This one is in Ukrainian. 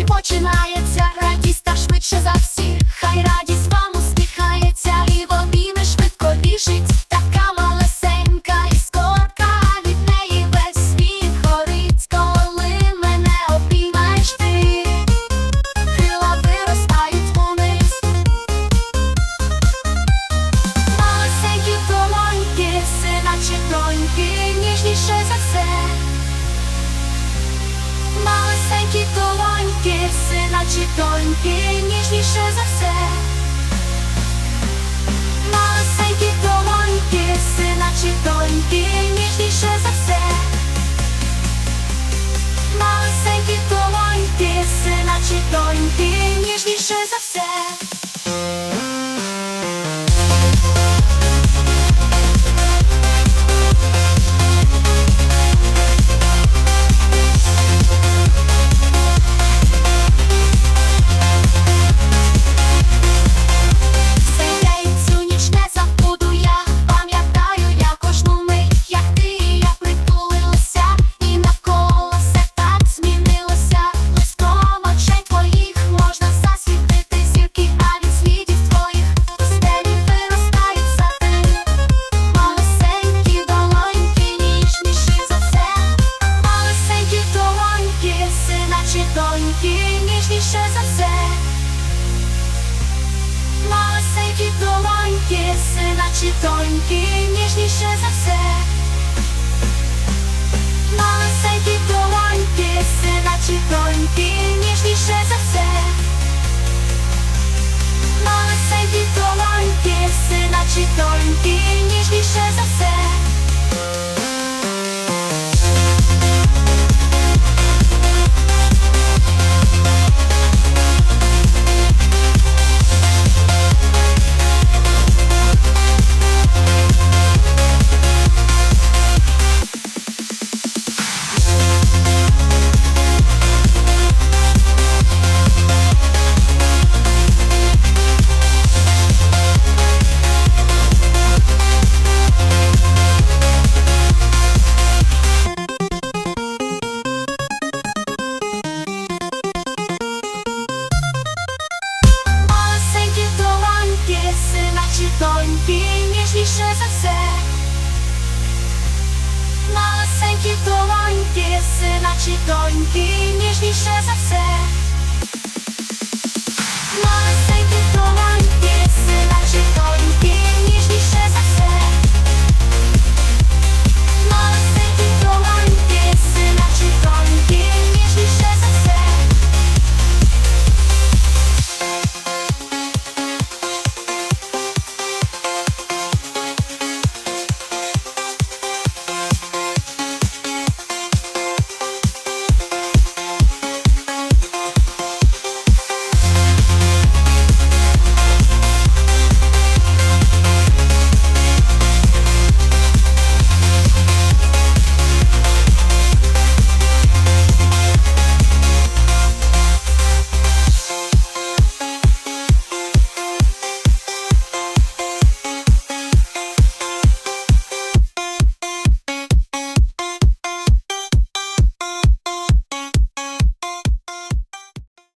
друзі, починається радість та швидше за всіх. Хай Dzieci to im piękniejsze za більше за все. Малесенькі долоньки, сина чи тоньки, ніж сина чи доньки ніжніше за все.